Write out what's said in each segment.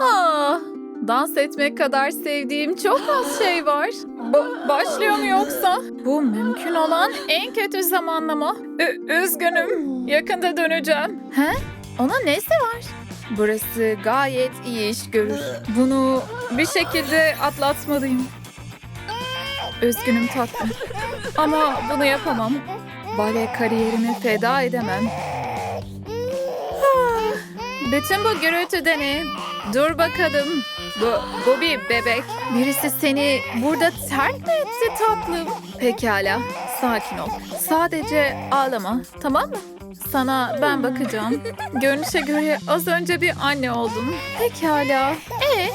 Ah, dans etmek kadar sevdiğim çok az şey var. Ba- başlıyor mu yoksa? Bu mümkün olan en kötü zamanlama. Ü- üzgünüm. Yakında döneceğim. He? Ona nesi var? Burası gayet iyi iş görür. Bunu bir şekilde atlatmalıyım. Üzgünüm tatlım. Ama bunu yapamam. Bale kariyerimi feda edemem. Ah, Bütün bu gürültü de ne? Dur bakalım. Bu bir bebek. Birisi seni burada terk mi etti tatlım? Pekala, sakin ol. Sadece ağlama, tamam mı? Sana ben bakacağım. Görünüşe göre az önce bir anne oldun. Pekala. E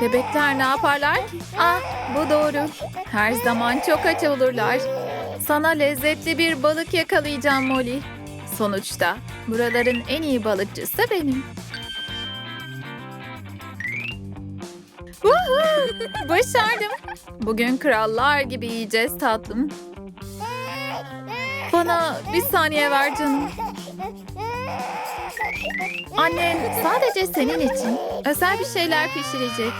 bebekler ne yaparlar? Ah, bu doğru. Her zaman çok aç olurlar. Sana lezzetli bir balık yakalayacağım Molly. Sonuçta buraların en iyi balıkçısı benim. Başardım. Bugün krallar gibi yiyeceğiz tatlım. Bana bir saniye ver canım. Annen sadece senin için özel bir şeyler pişirecek.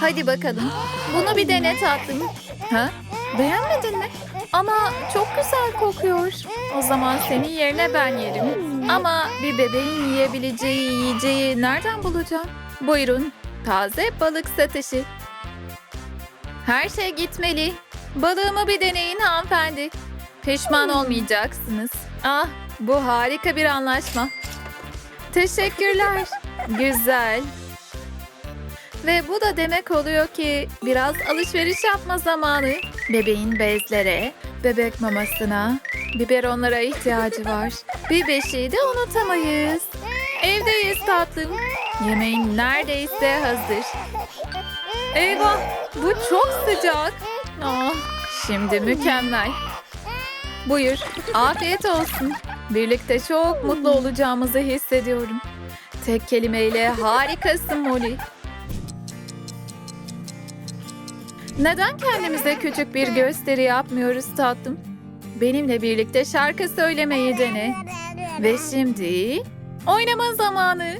Hadi bakalım. Bunu bir dene tatlım. Ha? Beğenmedin mi? Ama çok güzel kokuyor. O zaman senin yerine ben yerim. Ama bir bebeğin yiyebileceği yiyeceği nereden bulacağım? Buyurun. Taze balık satışı. Her şey gitmeli. Balığımı bir deneyin hanımefendi. Pişman olmayacaksınız. Ah, bu harika bir anlaşma. Teşekkürler. Güzel. Ve bu da demek oluyor ki biraz alışveriş yapma zamanı. Bebeğin bezlere, bebek mamasına, biberonlara ihtiyacı var. Bir beşiği de unutamayız. Evdeyiz tatlım. Yemeğin neredeyse hazır. Eyvah, bu çok sıcak. Ah, şimdi mükemmel. Buyur, afiyet olsun. Birlikte çok mutlu olacağımızı hissediyorum. Tek kelimeyle harikasın Molly. Neden kendimize küçük bir gösteri yapmıyoruz tatlım? Benimle birlikte şarkı söylemeyi dene. Ve şimdi oynama zamanı.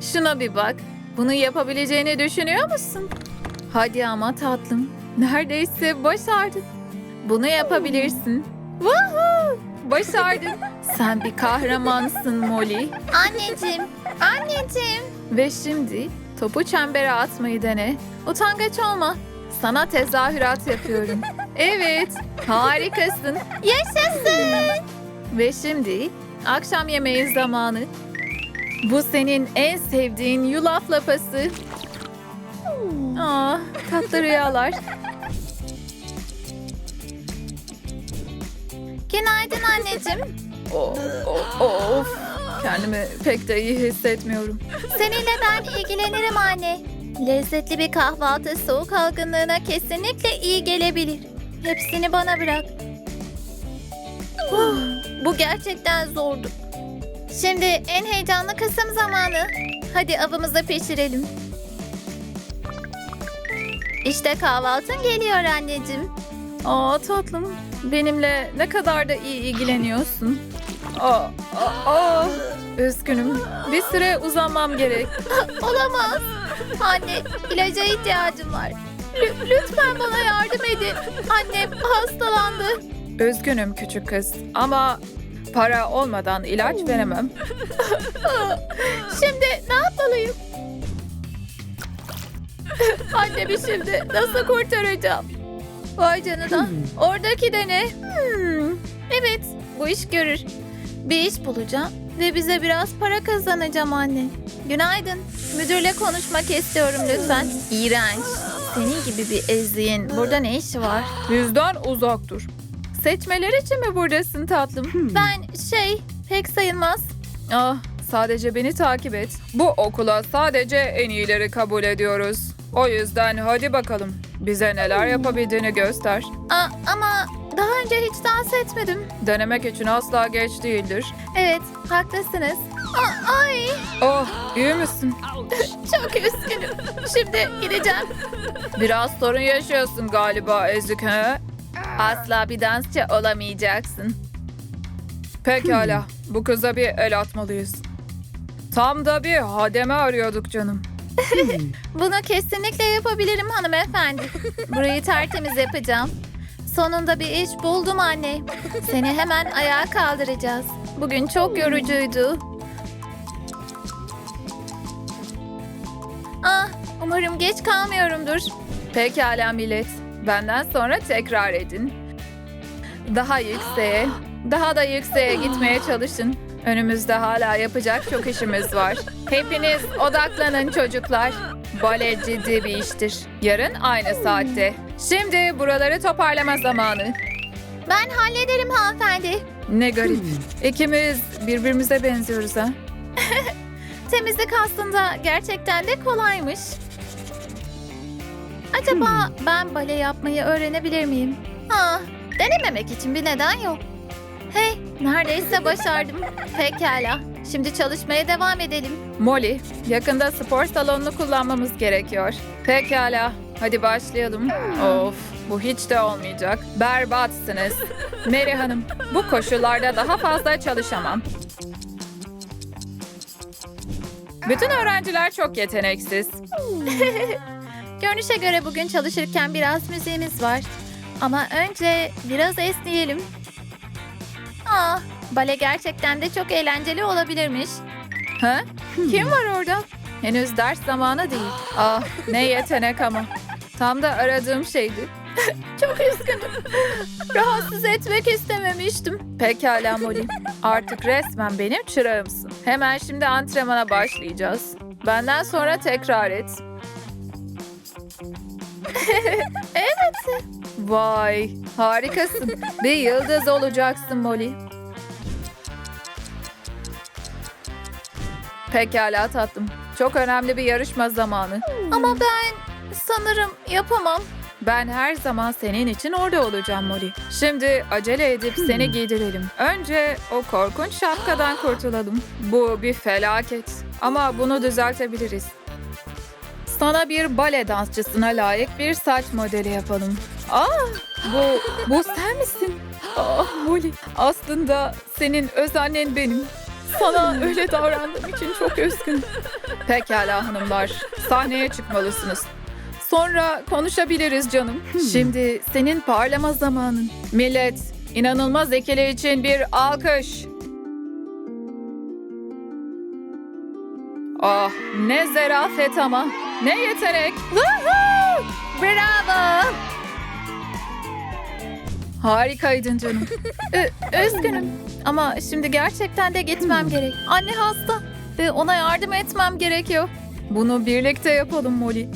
Şuna bir bak. Bunu yapabileceğini düşünüyor musun? Hadi ama tatlım. Neredeyse başardın. Bunu yapabilirsin. Woohoo! Başardın. Sen bir kahramansın Molly. Anneciğim, anneciğim. Ve şimdi topu çembere atmayı dene. Utangaç olma. Sana tezahürat yapıyorum. Evet, harikasın. Yaşasın. Ve şimdi akşam yemeği zamanı. Bu senin en sevdiğin yulaf lapası. Aa, tatlı rüyalar. Günaydın anneciğim. O- o- of, kendimi pek de iyi hissetmiyorum. Seninle ben ilgilenirim anne. Lezzetli bir kahvaltı soğuk algınlığına kesinlikle iyi gelebilir. Hepsini bana bırak. Huh, Bu gerçekten zordu. Şimdi en heyecanlı kısım zamanı. Hadi avımızı pişirelim. İşte kahvaltın geliyor anneciğim. Aa tatlım, benimle ne kadar da iyi ilgileniyorsun. Aa, aa, aa. Üzgünüm, bir süre uzanmam gerek. Olamaz. Anne, ilaca ihtiyacım var. Lü- lütfen bana yardım edin. Annem hastalandı. Üzgünüm küçük kız ama para olmadan ilaç veremem. Şimdi ne yapmalıyım? Annemi şimdi nasıl kurtaracağım? Vay canına. Oradaki de ne? Hmm, Evet, bu iş görür. Bir iş bulacağım ve bize biraz para kazanacağım anne. Günaydın. Müdürle konuşmak istiyorum lütfen. İğrenç. Senin gibi bir ezdiğin burada ne işi var? Bizden uzak dur. Seçmeler için mi buradasın tatlım? Ben şey pek sayılmaz. Ah, sadece beni takip et. Bu okula sadece en iyileri kabul ediyoruz. O yüzden hadi bakalım. Bize neler yapabildiğini göster. Aa, ama daha önce hiç dans etmedim. Denemek için asla geç değildir. Evet, haklısınız. Aa, ay, Oh, iyi misin? çok üzgünüm. Şimdi gideceğim. Biraz sorun yaşıyorsun galiba Ezik he? Asla bir dansçı olamayacaksın. Pekala, bu kıza bir el atmalıyız. Tam da bir hademe arıyorduk canım. Bunu kesinlikle yapabilirim hanımefendi. Burayı tertemiz yapacağım. Sonunda bir iş buldum anne. Seni hemen ayağa kaldıracağız. Bugün çok yorucuydu. Ah, umarım geç kalmıyorumdur. Pekala millet. Benden sonra tekrar edin. Daha yükseğe, daha da yükseğe gitmeye çalışın. Önümüzde hala yapacak çok işimiz var. Hepiniz odaklanın çocuklar. Bale ciddi bir iştir. Yarın aynı saatte. Şimdi buraları toparlama zamanı. Ben hallederim hanımefendi. Ne garip. İkimiz birbirimize benziyoruz ha. Temizlik aslında gerçekten de kolaymış. Acaba ben bale yapmayı öğrenebilir miyim? Ha, denememek için bir neden yok. Hey, neredeyse başardım. Pekala, şimdi çalışmaya devam edelim. Molly, yakında spor salonunu kullanmamız gerekiyor. Pekala, hadi başlayalım. Of, bu hiç de olmayacak. Berbatsınız. Mary Hanım, bu koşullarda daha fazla çalışamam. Bütün öğrenciler çok yeteneksiz. Görünüşe göre bugün çalışırken biraz müziğimiz var. Ama önce biraz esneyelim. Aa, bale gerçekten de çok eğlenceli olabilirmiş. Ha? Kim var orada? Henüz ders zamanı değil. Ah, ne yetenek ama. Tam da aradığım şeydi. Çok üzgünüm. Rahatsız etmek istememiştim. Pekala Molly. Artık resmen benim çırağımsın. Hemen şimdi antrenmana başlayacağız. Benden sonra tekrar et. Vay, harikasın. Bir yıldız olacaksın Molly. Pekala tatlım. Çok önemli bir yarışma zamanı. Ama ben sanırım yapamam. Ben her zaman senin için orada olacağım Molly. Şimdi acele edip seni giydirelim. Önce o korkunç şapkadan kurtulalım. Bu bir felaket. Ama bunu düzeltebiliriz. Sana bir bale dansçısına layık bir saç modeli yapalım. Aa, bu, bu sen misin? Ah Molly, aslında senin öz annen benim. Sana öyle davrandığım için çok üzgünüm. Pekala hanımlar, sahneye çıkmalısınız. Sonra konuşabiliriz canım. Şimdi senin parlama zamanın. Millet, inanılmaz ekeli için bir alkış. Ah, ne zerafet ama. Ne yetenek. Woohoo! Bravo! Harikaydın canım. Ü- üzgünüm. Ama şimdi gerçekten de gitmem gerek. Anne hasta ve ona yardım etmem gerekiyor. Bunu birlikte yapalım Molly.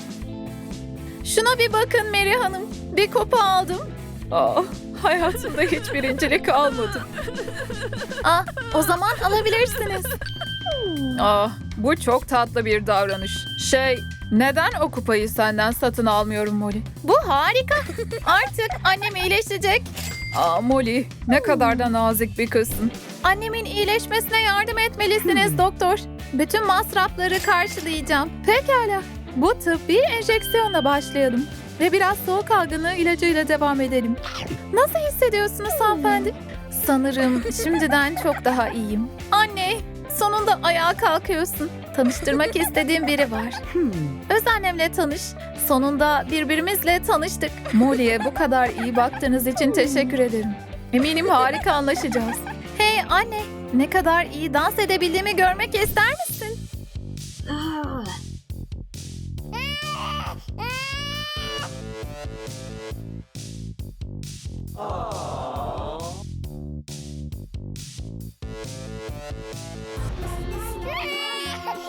Şuna bir bakın Mary Hanım. Bir kupa aldım. Ah, hayatımda hiç birincilik almadım. Ah, o zaman alabilirsiniz. Ah, bu çok tatlı bir davranış. Şey, neden o kupayı senden satın almıyorum Molly? Bu harika. Artık annem iyileşecek. Aa Molly, ne kadar da nazik bir kızsın. Annemin iyileşmesine yardım etmelisiniz doktor. Bütün masrafları karşılayacağım. Pekala. Bu tıbbi enjeksiyonla başlayalım. Ve biraz soğuk algınlığı ilacıyla devam edelim. Nasıl hissediyorsunuz hanımefendi? Sanırım şimdiden çok daha iyiyim. Anne, sonunda ayağa kalkıyorsun. Tanıştırmak istediğim biri var. Öz annemle tanış. Sonunda birbirimizle tanıştık. Molly'e bu kadar iyi baktığınız için teşekkür ederim. Eminim harika anlaşacağız. Hey anne, ne kadar iyi dans edebildiğimi görmek ister misin?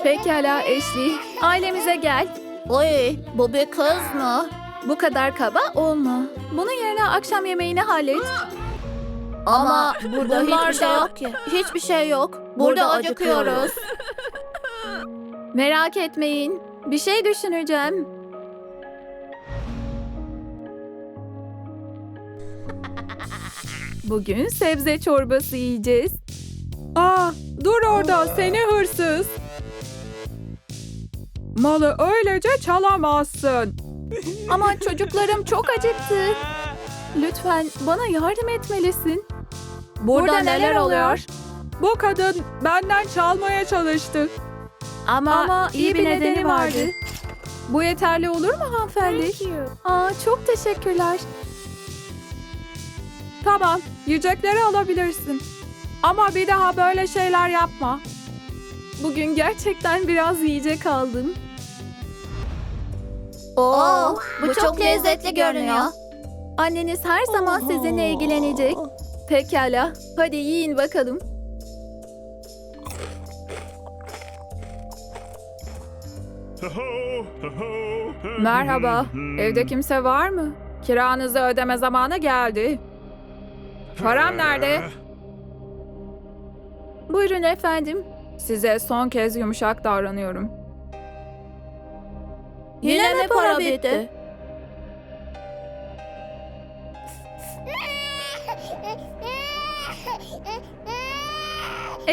Pekala Ashley, ailemize gel. Oy, bu bir kız mı? Bu kadar kaba olma. Bunun yerine akşam yemeğini hallet. Ama burada hiçbir şey yok ki. Hiçbir şey yok. Burada, acıkıyoruz. Merak etmeyin. Bir şey düşüneceğim. Bugün sebze çorbası yiyeceğiz. Aa, dur orada seni hırsız. Malı öylece çalamazsın. Ama çocuklarım çok acıktı. Lütfen bana yardım etmelisin. Burada neler oluyor? Bu kadın benden çalmaya çalıştı. Ama, iyi bir nedeni vardı. Bu yeterli olur mu hanımefendi? Aa, çok teşekkürler. Tamam, yiyecekleri alabilirsin. Ama bir daha böyle şeyler yapma. Bugün gerçekten biraz yiyecek aldım. Oo, bu çok lezzetli görünüyor. Anneniz her zaman sizinle ilgilenecek. Pekala, hadi yiyin bakalım. Merhaba, evde kimse var mı? Kiranızı ödeme zamanı geldi. Param nerede? Buyurun efendim. Size son kez yumuşak davranıyorum. Yine mi para bitti?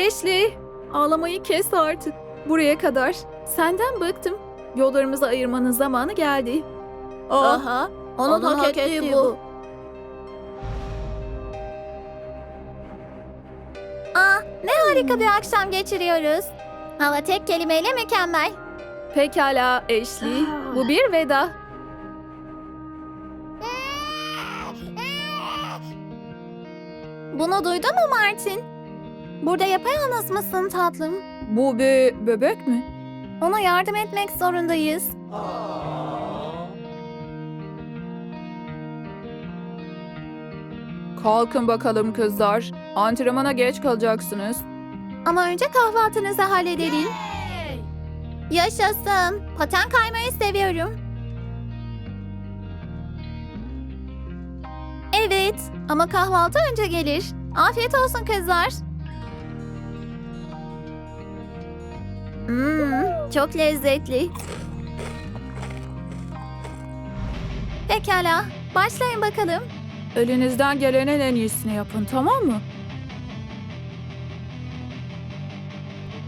Ashley, ağlamayı kes artık. Buraya kadar. Senden bıktım. Yollarımızı ayırmanın zamanı geldi. Oh, Aha, onun, hak ettiği bu. Aa, ne harika bir akşam geçiriyoruz. Hava tek kelimeyle mükemmel. Pekala Ashley. Bu bir veda. Bunu duydun mu Martin? Burada yapayalnız mısın tatlım? Bu bir bebek mi? Ona yardım etmek zorundayız. Kalkın bakalım kızlar. Antrenmana geç kalacaksınız. Ama önce kahvaltınızı halledelim. Yaşasın. Paten kaymayı seviyorum. Evet ama kahvaltı önce gelir. Afiyet olsun kızlar. Hmm, çok lezzetli. Pekala, başlayın bakalım. Elinizden gelenin en iyisini yapın tamam mı?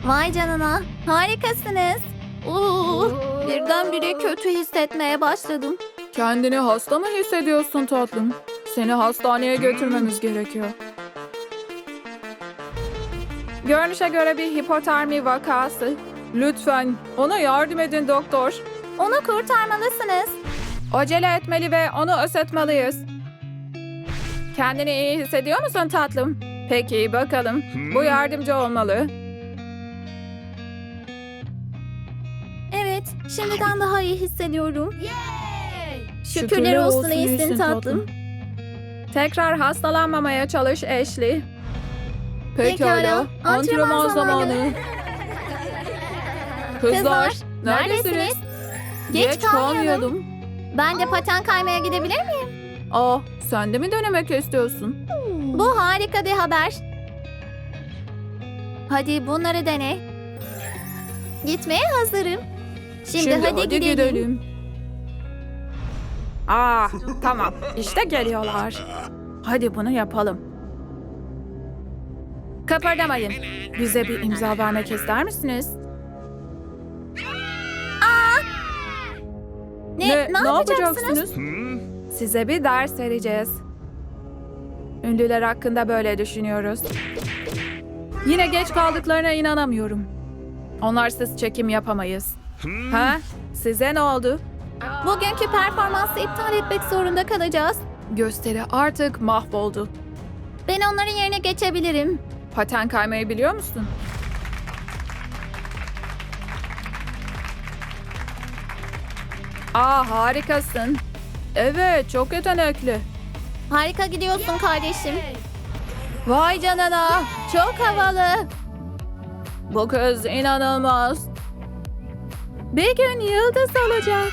Vay canına, harikasınız. Oo, birdenbire kötü hissetmeye başladım. Kendini hasta mı hissediyorsun tatlım? Seni hastaneye götürmemiz gerekiyor. Görünüşe göre bir hipotermi vakası. Lütfen ona yardım edin doktor. Onu kurtarmalısınız. Acele etmeli ve onu ısıtmalıyız. Kendini iyi hissediyor musun tatlım? Peki bakalım. Bu yardımcı olmalı. Şimdiden daha iyi hissediyorum. Şükürler olsun iyisin tatlım. Tekrar hastalanmamaya çalış Ashley. Pekala. Antrenman zamanı. Kızlar, neredesiniz? Geç kalmayalım. kalmayalım. Ben de paten kaymaya gidebilir miyim? Aa, sen de mi denemek istiyorsun? Bu harika bir haber. Hadi bunları dene. Gitmeye hazırım. Şimdi, hadi, gidelim. Aa, tamam. İşte geliyorlar. Hadi bunu yapalım. Kıpırdamayın. Bize bir imza vermek ister misiniz? Ne, ne, yapacaksınız? Size bir ders vereceğiz. Ünlüler hakkında böyle düşünüyoruz. Yine geç kaldıklarına inanamıyorum. Onlarsız çekim yapamayız. Ha? Size ne oldu? Bugünkü performansı iptal etmek zorunda kalacağız. Gösteri artık mahvoldu. Ben onların yerine geçebilirim. Paten kaymayı biliyor musun? Aa harikasın. Evet çok yetenekli. Harika gidiyorsun kardeşim. Vay canına. Çok havalı. Bu kız inanılmaz. Bir gün yıldız olacak.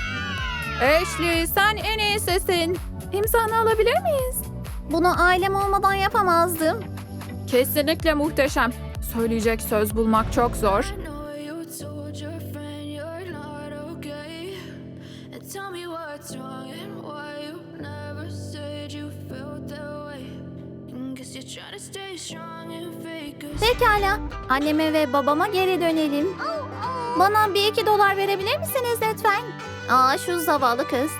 Ashley sen en iyisisin. İmzanı alabilir miyiz? Bunu ailem olmadan yapamazdım. Kesinlikle muhteşem. Söyleyecek söz bulmak çok zor. Pekala. Anneme ve babama geri dönelim. Bana bir iki dolar verebilir misiniz lütfen? Aa şu zavallı kız.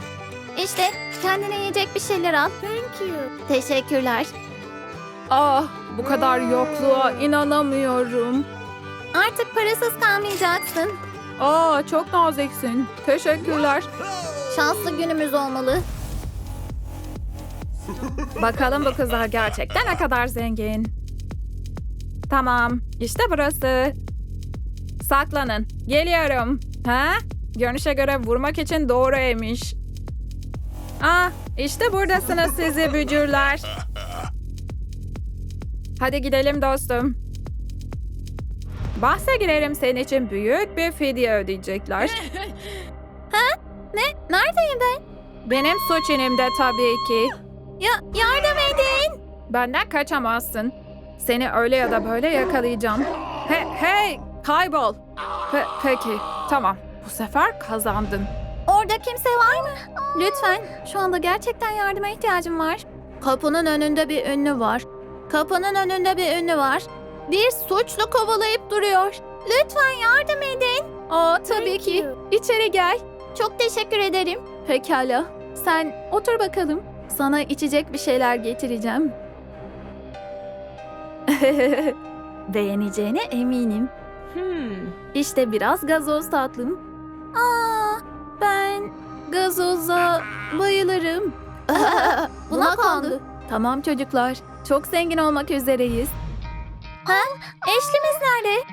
İşte kendine yiyecek bir şeyler al. Thank you. Teşekkürler. Ah bu kadar yokluğa inanamıyorum. Artık parasız kalmayacaksın. Aa çok naziksin. Teşekkürler. Şanslı günümüz olmalı. Bakalım bu kızlar gerçekten ne kadar zengin. Tamam, işte burası. Saklanın. Geliyorum. Ha? Görünüşe göre vurmak için doğru emiş. Ah, işte buradasınız sizi bücürler. Hadi gidelim dostum. Bahse girerim senin için büyük bir fidye ödeyecekler. Ne? Neredeyim ben? Benim suç inimde tabii ki. Ya yardım edin. Benden kaçamazsın. Seni öyle ya da böyle yakalayacağım. He, hey, kaybol. Pe- peki, tamam. Bu sefer kazandın. Orada kimse var mı? Lütfen. Şu anda gerçekten yardıma ihtiyacım var. Kapının önünde bir ünlü var. Kapının önünde bir ünlü var. Bir suçlu kovalayıp duruyor. Lütfen yardım edin. Aa, tabii ki. İçeri gel. Çok teşekkür ederim. Pekala. Sen otur bakalım. Sana içecek bir şeyler getireceğim. Beğeneceğine eminim. İşte biraz gazoz tatlım. Aa, ben gazoza bayılırım. Buna kandı. Tamam çocuklar. Çok zengin olmak üzereyiz. Ha? Eşlimiz nerede?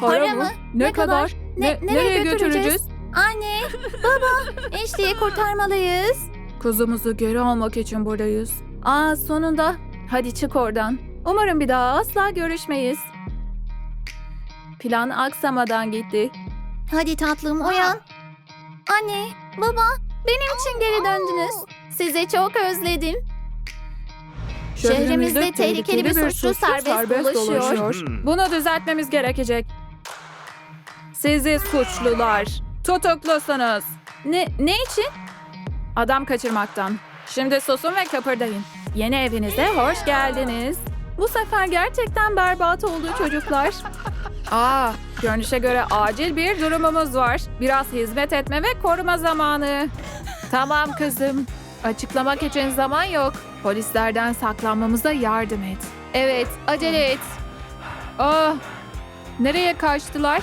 Para mı? Ne kadar? Ne- nereye götüreceğiz? Anne, baba, eşliği kurtarmalıyız. Kızımızı geri almak için buradayız. Aa sonunda. Hadi çık oradan. Umarım bir daha asla görüşmeyiz. Plan aksamadan gitti. Hadi tatlım uyan. Anne, baba, benim için geri döndünüz. Sizi çok özledim. Şehrimizde tehlikeli bir suçlu serbest dolaşıyor. Bunu düzeltmemiz gerekecek. Sizi suçlular. Tutuklusunuz. Ne, ne için? Adam kaçırmaktan. Şimdi susun ve kıpırdayın. Yeni evinize hoş geldiniz. Bu sefer gerçekten berbat oldu çocuklar. Aa, görünüşe göre acil bir durumumuz var. Biraz hizmet etme ve koruma zamanı. Tamam kızım. Açıklamak için zaman yok. Polislerden saklanmamıza yardım et. Evet, acele et. Ah, nereye kaçtılar?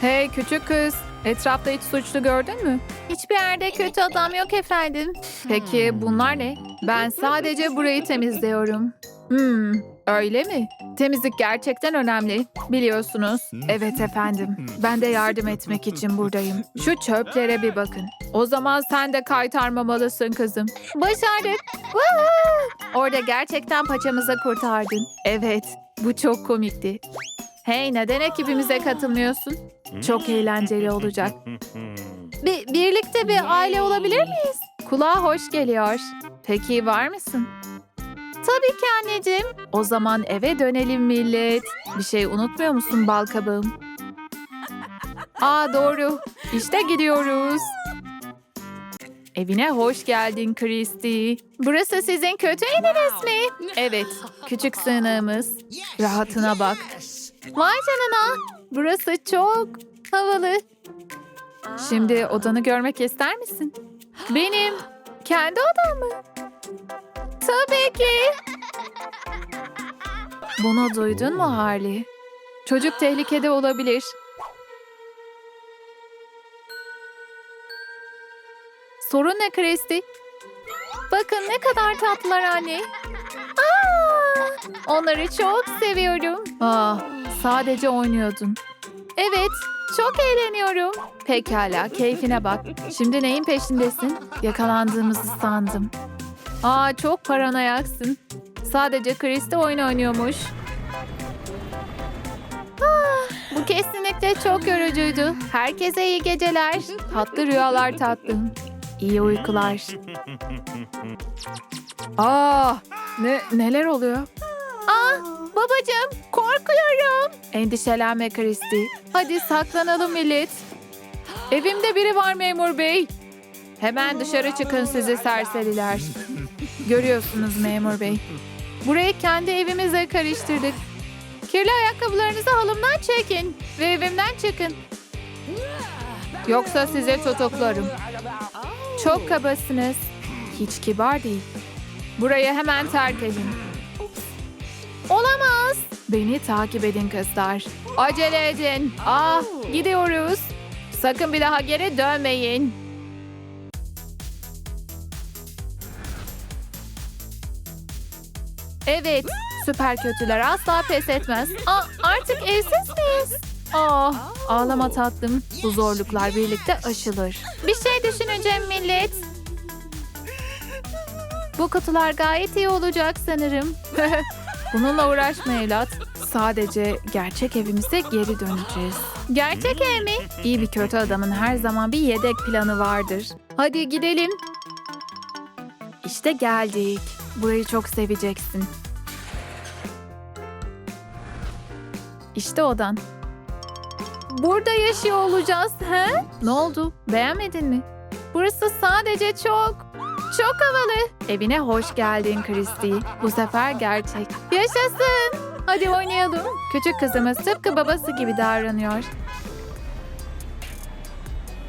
Hey küçük kız, etrafta hiç suçlu gördün mü? Hiçbir yerde kötü adam yok efendim. Peki bunlar ne? Ben sadece burayı temizliyorum. Hmm, öyle mi? Temizlik gerçekten önemli. Biliyorsunuz. Evet efendim. Ben de yardım etmek için buradayım. Şu çöplere bir bakın. O zaman sen de kaytarmamalısın kızım. Başardık. Orada gerçekten paçamızı kurtardın. Evet, bu çok komikti. Hey neden ekibimize katılmıyorsun? Çok eğlenceli olacak. Bir, birlikte bir aile olabilir miyiz? Kulağa hoş geliyor. Peki var mısın? Tabii ki anneciğim. O zaman eve dönelim millet. Bir şey unutmuyor musun bal kabağım? Aa doğru. İşte gidiyoruz. Evine hoş geldin Christy. Burası sizin kötü eviniz mi? Evet, küçük sığınağımız. Rahatına bak. Vay canına. Burası çok havalı. Şimdi odanı görmek ister misin? Benim kendi odam mı? Tabii ki. Bunu duydun mu Harley? Çocuk tehlikede olabilir. Sorun ne Christy? Bakın ne kadar tatlılar anne. Aa, onları çok seviyorum. Aa, sadece oynuyordun. Evet, çok eğleniyorum. Pekala, keyfine bak. Şimdi neyin peşindesin? Yakalandığımızı sandım. Aa, çok paranoyaksın. Sadece Christy oyun oynuyormuş. Ah, bu kesinlikle çok yorucuydu. Herkese iyi geceler. Tatlı rüyalar tatlım. İyi uykular. Aa, ne neler oluyor? Ah, babacığım, korkuyorum. Endişelenme Christy. Hadi saklanalım millet. Evimde biri var memur bey. Hemen dışarı çıkın sizi serseriler. Görüyorsunuz memur bey. Burayı kendi evimize karıştırdık. Kirli ayakkabılarınızı halımdan çekin ve evimden çıkın. Yoksa size tutuklarım. Çok kabasınız. Hiç kibar değil. Burayı hemen terk edin. Olamaz. Beni takip edin kızlar. Acele edin. Ah, gidiyoruz. Sakın bir daha geri dönmeyin. Evet, süper kötüler asla pes etmez. Aa, artık evsiz miyiz? Ah, ağlama tatlım. Bu zorluklar birlikte aşılır. Bir şey düşüneceğim millet. Bu kutular gayet iyi olacak sanırım. Bununla uğraşma evlat. Sadece gerçek evimize geri döneceğiz. Gerçek ev mi? İyi bir kötü adamın her zaman bir yedek planı vardır. Hadi gidelim. İşte geldik. Burayı çok seveceksin. İşte odan. Burada yaşıyor olacağız, he? Ne oldu? Beğenmedin mi? Burası sadece çok, çok havalı. Evine hoş geldin Christy. Bu sefer gerçek. Yaşasın. Hadi oynayalım. Küçük kızımız tıpkı babası gibi davranıyor.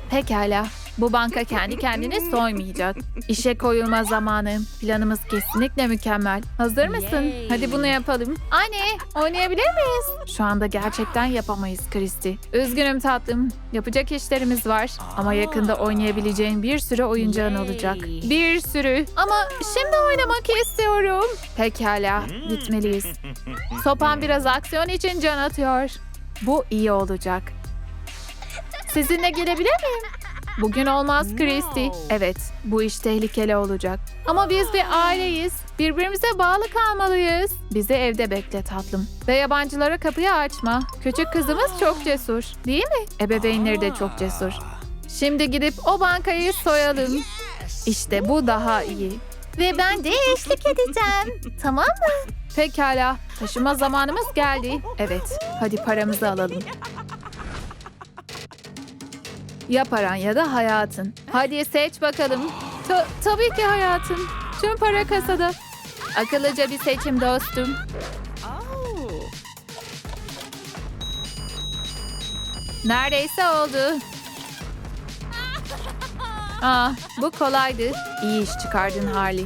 Pekala. Bu banka kendi kendini soymayacak. İşe koyulma zamanı. Planımız kesinlikle mükemmel. Hazır mısın? Hadi bunu yapalım. Anne, oynayabilir miyiz? Şu anda gerçekten yapamayız Kristi. Üzgünüm tatlım. Yapacak işlerimiz var. Ama yakında oynayabileceğin bir sürü oyuncağın olacak. Bir sürü. Ama şimdi oynamak istiyorum. Pekala, gitmeliyiz. Sopan biraz aksiyon için can atıyor. Bu iyi olacak. Sizinle gelebilir miyim? Bugün olmaz Christy. Evet, bu iş tehlikeli olacak. Ama biz bir aileyiz. Birbirimize bağlı kalmalıyız. Bizi evde bekle tatlım. Ve yabancılara kapıyı açma. Küçük kızımız çok cesur. Değil mi? Ebeveynleri de çok cesur. Şimdi gidip o bankayı soyalım. İşte bu daha iyi. Ve ben de eşlik edeceğim. Tamam mı? Pekala. Taşıma zamanımız geldi. Evet. Hadi paramızı alalım. Ya paran ya da hayatın. Hadi seç bakalım. Ta- tabii ki hayatım. Tüm para kasada. Akıllıca bir seçim dostum. Neredeyse oldu. Ah, bu kolaydı. İyi iş çıkardın Harley.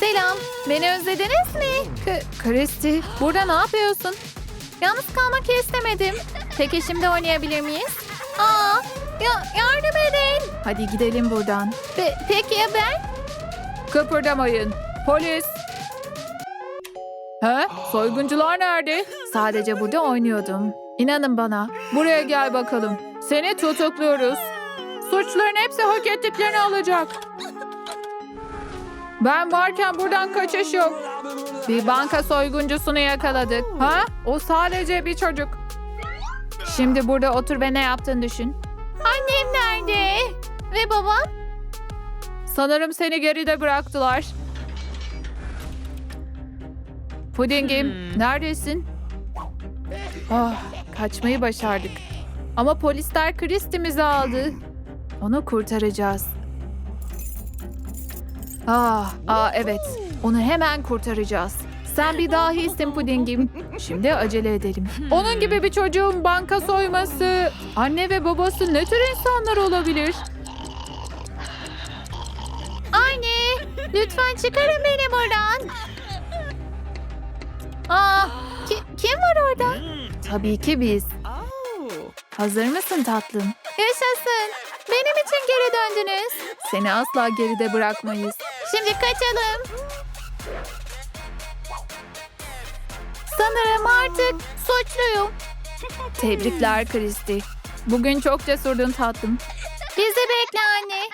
Selam, beni özlediniz mi? K- Christy, burada ne yapıyorsun? Yalnız kalmak istemedim. Peki şimdi oynayabilir miyiz? Aa, ya yardım edin. Hadi gidelim buradan. Pe- peki ya ben? Kıpırdamayın. Polis. He? Soyguncular nerede? Sadece burada oynuyordum. İnanın bana. Buraya gel bakalım. Seni tutukluyoruz. Suçların hepsi hak ettiklerini alacak. Ben varken buradan kaçış yok. Bir banka soyguncusunu yakaladık. Ha? O sadece bir çocuk. Şimdi burada otur ve ne yaptığını düşün. Annem nerede? Ve babam? Sanırım seni geride bıraktılar. Pudingim, neredesin? Ah, kaçmayı başardık. Ama polisler Christimizi aldı. Onu kurtaracağız. Ah, aa evet. Onu hemen kurtaracağız. Sen bir dahisin Pudingim. Şimdi acele edelim. Onun gibi bir çocuğun banka soyması, anne ve babası ne tür insanlar olabilir? Anne, lütfen çıkarın beni buradan. Aa, ki- kim var orada? Tabii ki biz. Hazır mısın tatlım? Yaşasın. Benim için geri döndünüz. Seni asla geride bırakmayız. Şimdi kaçalım. Sanırım artık suçluyum. Tebrikler Kristi. Bugün çok cesurdun tatlım. Bizi bekle anne.